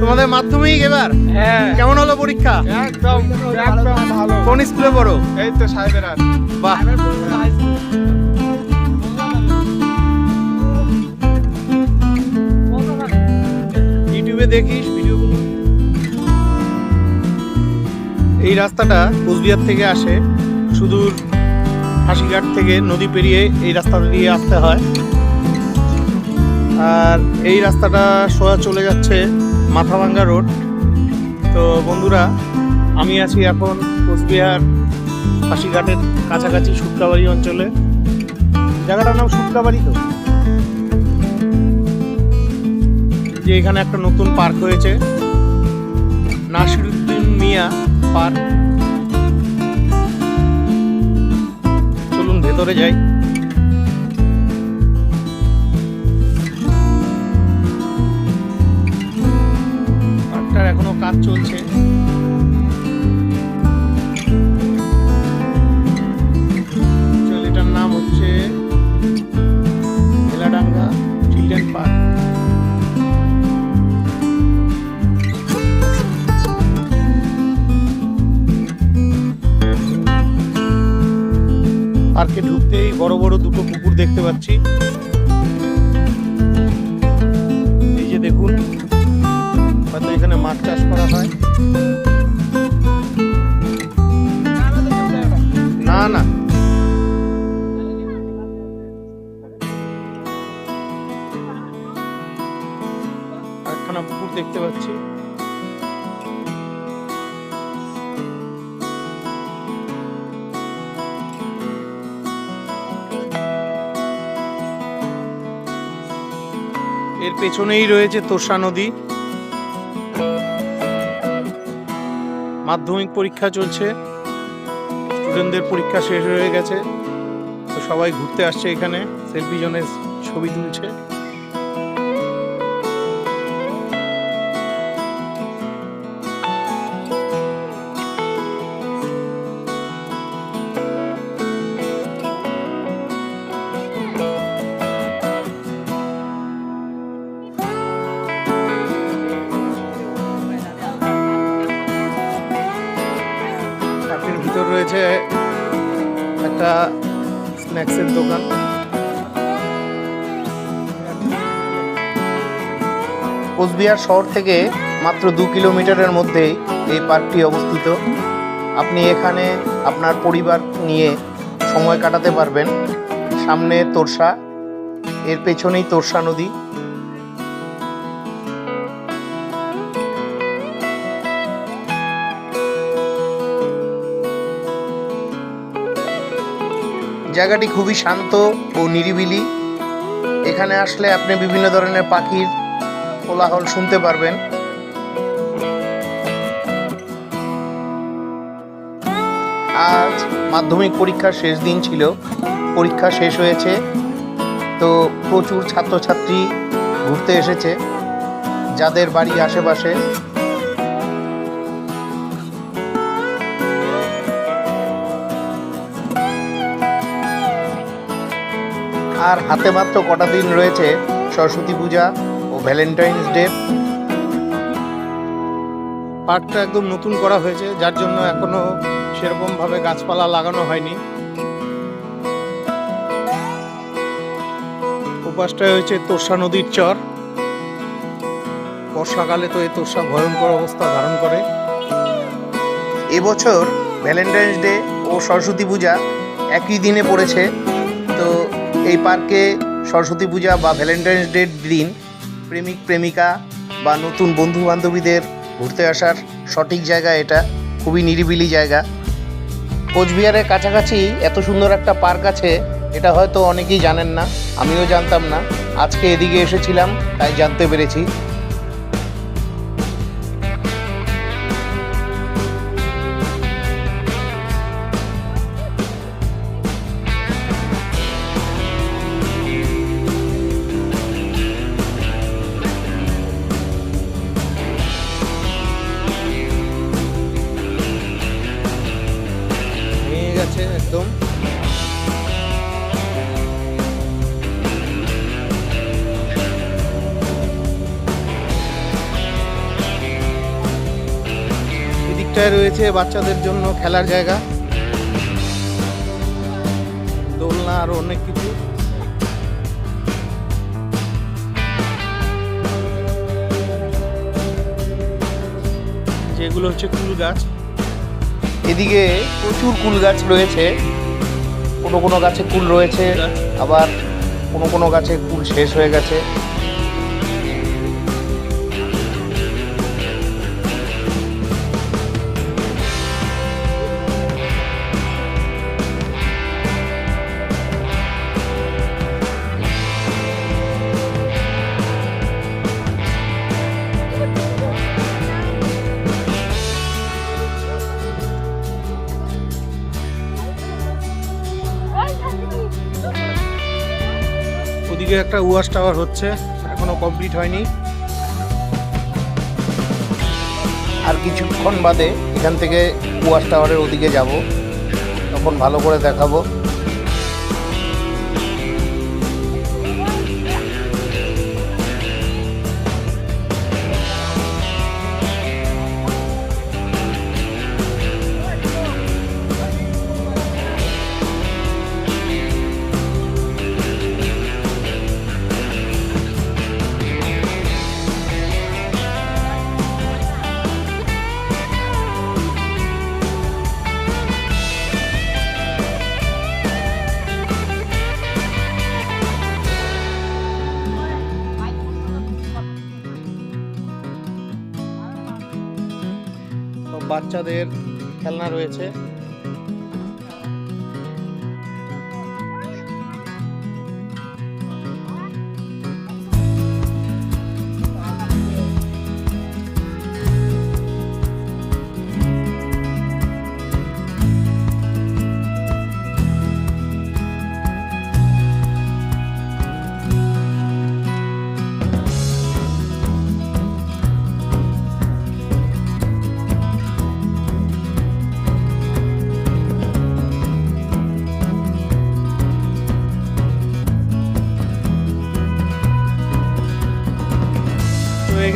তোমাদের মাধ্যমিক এবার? হ্যাঁ। কেমন হলো পরীক্ষা? একদম একদম ভালো। কোন স্কুলে পড়ো? এই তো সাহেবের বাহ। ইউটিউবে দেখিস ভিডিওগুলো এই রাস্তাটা কোচবিহার থেকে আসে। সুদূর হাসিঘাট থেকে নদী পেরিয়ে এই রাস্তাটা দিয়ে আসতে হয়। আর এই রাস্তাটা সোজা চলে যাচ্ছে মাথাভাঙ্গা রোড। তো বন্ধুরা, আমি আছি এখন কোচবিহার হাসিঘাটের কাছাকাছি শুক্রাবাড়ি অঞ্চলে। জায়গাটার নাম শুক্রাবাড়ি তো। যে এখানে একটা নতুন পার্ক হয়েছে, নাসিরুদ্দিন মিয়া পার্ক। চলুন ভেতরে যাই। পার্কটার এখনও কাজ চলছে। এটার নাম হচ্ছে ভেলাডাঙ্গা চিলড্রেন পার্ক। পার্কে ঢুকতেই বড় বড় দুটো পুকুর দেখতে পাচ্ছি। মাছ চাষ করা হয়? না না। একখানা পুকুর দেখতে পাচ্ছি। এর পেছনেই রয়েছে তোষা নদী। মাধ্যমিক পরীক্ষা চলছে। স্টুডেন্টদের পরীক্ষা শেষ হয়ে গেছে। তো সবাই ঘুরতে আসছে এখানে সেলফি জনের ছবি তুলছে। স্ন্যাক্সের দোকান। কোচবিহার শহর থেকে মাত্র দু কিলোমিটারের মধ্যেই এই পার্কটি অবস্থিত। আপনি এখানে আপনার পরিবার নিয়ে সময় কাটাতে পারবেন। সামনে তোরসা, এর পেছনেই তোরসা নদী। জায়গাটি খুবই শান্ত ও নিরিবিলি। এখানে আসলে আপনি বিভিন্ন ধরনের পাখির কোলাহল শুনতে পারবেন। আজ মাধ্যমিক পরীক্ষার শেষ দিন ছিল, পরীক্ষা শেষ হয়েছে, তো প্রচুর ছাত্রছাত্রী ঘুরতে এসেছে, যাদের বাড়ি আশেপাশে আর হাতে মাত্র কটা দিন রয়েছে সরস্বতী পূজা ও ভ্যালেন্টাইন্স ডে পার্কটা একদম নতুন করা হয়েছে যার জন্য এখনও সেরকমভাবে গাছপালা লাগানো হয়নি। ওপাশটায় হয়েছে তোষা নদীর চর। বর্ষাকালে তো এই তোষা ভয়ঙ্কর অবস্থা ধারণ করে। এবছর ভ্যালেন্টাইন্স ডে ও সরস্বতী পূজা একই দিনে পড়েছে। এই পার্কে সরস্বতী পূজা বা ভ্যালেন্টাইন্স ডের দিন প্রেমিক, প্রেমিকা বা নতুন বন্ধু বান্ধবীদের ঘুরতে আসার সঠিক জায়গা এটা, খুবই নিরিবিলি জায়গা। কোচবিহারের কাছাকাছি এত সুন্দর একটা পার্ক আছে, এটা হয়তো অনেকেই জানেন না, আমিও জানতাম না। আজকে এদিকে এসেছিলাম, তাই জানতে পেরেছি। এদিকটায় রয়েছে বাচ্চাদের জন্য খেলার জায়গা। দোলনা আরও অনেক কিছু। যেগুলো হচ্ছে কুল গাছ। এদিকে প্রচুর কুল গাছ রয়েছে। কোনো কোনো গাছে কুল রয়েছে। আবার কোনো কোনো গাছে কুল শেষ হয়ে গেছে। ওদিকে একটা ওয়াশ টাওয়ার হচ্ছে, এখনও কমপ্লিট হয়নি। আর কিছুক্ষণ বাদে এখান থেকে ওয়াশ টাওয়ারের ওদিকে যাব। তখন ভালো করে দেখাবো। বাচ্চাদের খেলনা রয়েছে।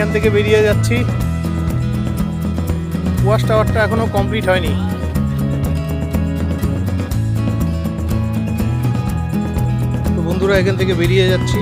এখান থেকে বেরিয়ে যাচ্ছি। ওয়াশ টাওয়ারটা এখনও কমপ্লিট হয়নি। বন্ধুরা এখান থেকে বেরিয়ে যাচ্ছি।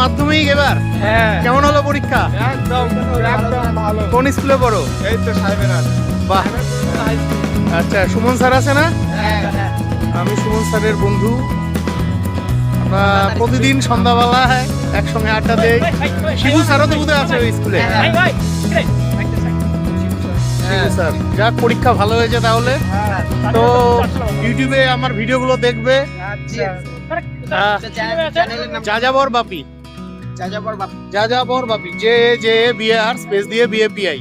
মাধ্যমিক এবার? হ্যাঁ। কেমন হলো পরীক্ষা? একদম একদম ভালো। কোন স্কুলে পড়ো? এই তো সাহেবের বাহ। আচ্ছা সুমন স্যার আছে না? হ্যাঁ আমি সুমন স্যারের বন্ধু। আমরা প্রতিদিন সন্ধ্যাবেলায় একসঙ্গে আড্ডা দেই। শিবু স্যারও তো বোধহয় আছে ওই স্কুলে। শিবু স্যার। যাক পরীক্ষা ভালো হয়েছে তাহলে। তো ইউটিউবে আমার ভিডিওগুলো দেখবে। আচ্ছা। আহ, যা যাবর বাপি। যা যাবর বাপি যে যে বিএ আর স্পেস দিয়ে বিএ পিআই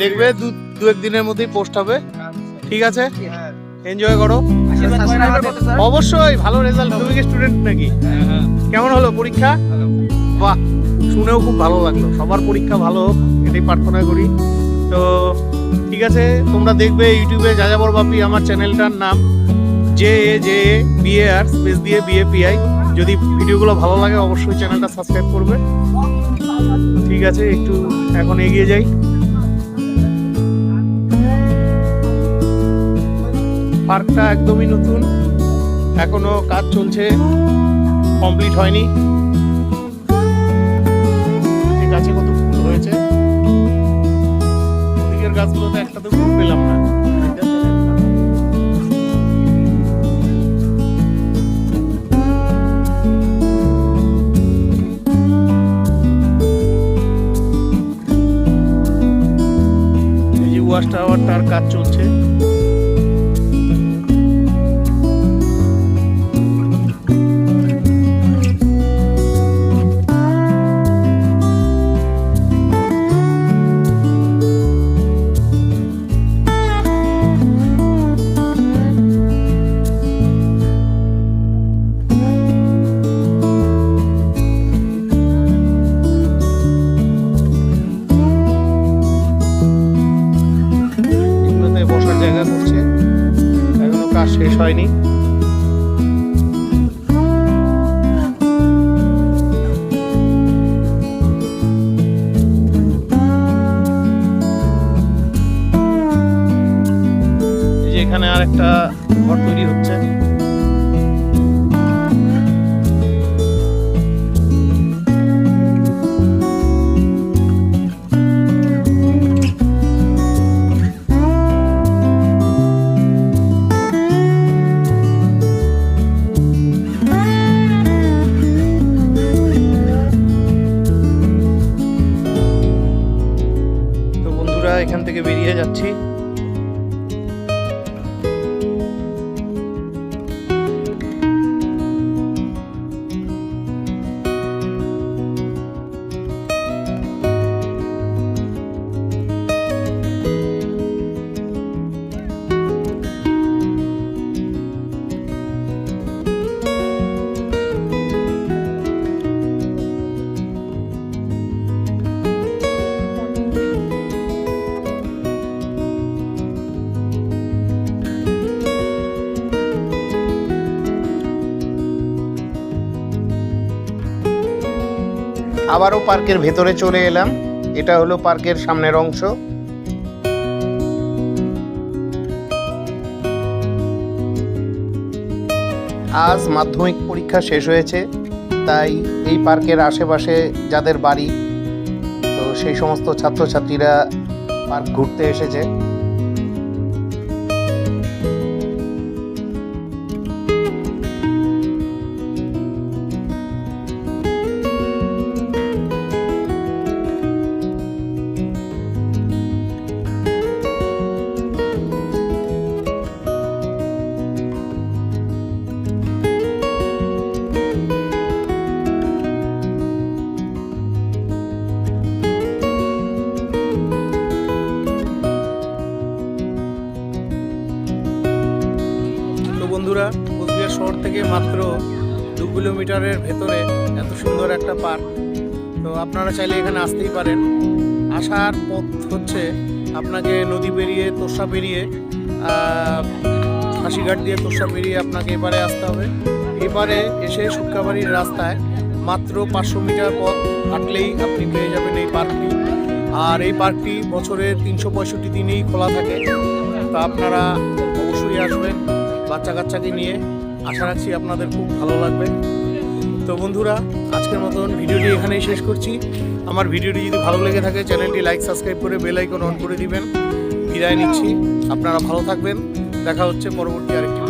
দেখবে দু দু এক দিনের মধ্যেই পোস্ট হবে। ঠিক আছে? এনজয় করো। অবশ্যই ভালো রেজাল্ট তুমি কি স্টুডেন্ট নাকি? কেমন হলো পরীক্ষা? বাহ শুনেও খুব ভালো লাগল। সবার পরীক্ষা ভালো হোক এটাই প্রার্থনা করি। তো ঠিক আছে তোমরা দেখবে ইউটিউবে যাযাবর বাপি আমার চ্যানেলটার নাম। J A J A B A R space দিয়ে বিএ পিআই যদি ভিডিওগুলো ভালো লাগে, অবশ্যই চ্যানেলটা সাবস্ক্রাইব করবে। ঠিক আছে, একটু এখন এগিয়ে যাই। পার্কটা একদমই নতুন। এখনও কাজ চলছে। কমপ্লিট হয়নি। গাছে কত ফুল হয়েছে। ওদিকের গাছগুলোতে একটা তো ফুল পেলাম না। এই আওয়ার তার কাজ চলছে। হয়নি? এখানে আর একটা ঘর তৈরি হচ্ছে। এখান থেকে বেরিয়ে যাচ্ছি। আবারও পার্কের ভেতরে চলে এলাম। এটা হলো পার্কের সামনের অংশ। আজ মাধ্যমিক পরীক্ষা শেষ হয়েছে, তাই এই পার্কের আশেপাশে যাদের বাড়ি, তো সেই সমস্ত ছাত্রছাত্রীরা পার্ক ঘুরতে এসেছে। সুন্দর একটা পার্ক। তো আপনারা চাইলে এখানে আসতেই পারেন। আসার পথ হচ্ছে আপনাকে নদী পেরিয়ে তোষা পেরিয়ে হাসিঘাট দিয়ে তোষা পেরিয়ে আপনাকে এবারে আসতে হবে। এবারে এসে সুটকাবাড়ির রাস্তায় মাত্র পাঁচশো মিটার পথ হাঁটলেই আপনি পেয়ে যাবেন এই পার্কটি। আর এই পার্কটি বছরের তিনশো পঁয়ষট্টি দিনেই খোলা থাকে। তা আপনারা অবশ্যই আসবেন বাচ্চা কাচ্চাকে নিয়ে। আশা রাখছি আপনাদের খুব ভালো লাগবে। তো বন্ধুরা আজকের মতন ভিডিওটি এখানেই শেষ করছি। আমার ভিডিওটি যদি ভালো লেগে থাকে, চ্যানেলটি লাইক সাবস্ক্রাইব করে বেল আইকন অন করে দিবেন। বিদায় নিচ্ছি। আপনারা ভালো থাকবেন। দেখা হচ্ছে পরবর্তী আরেকটি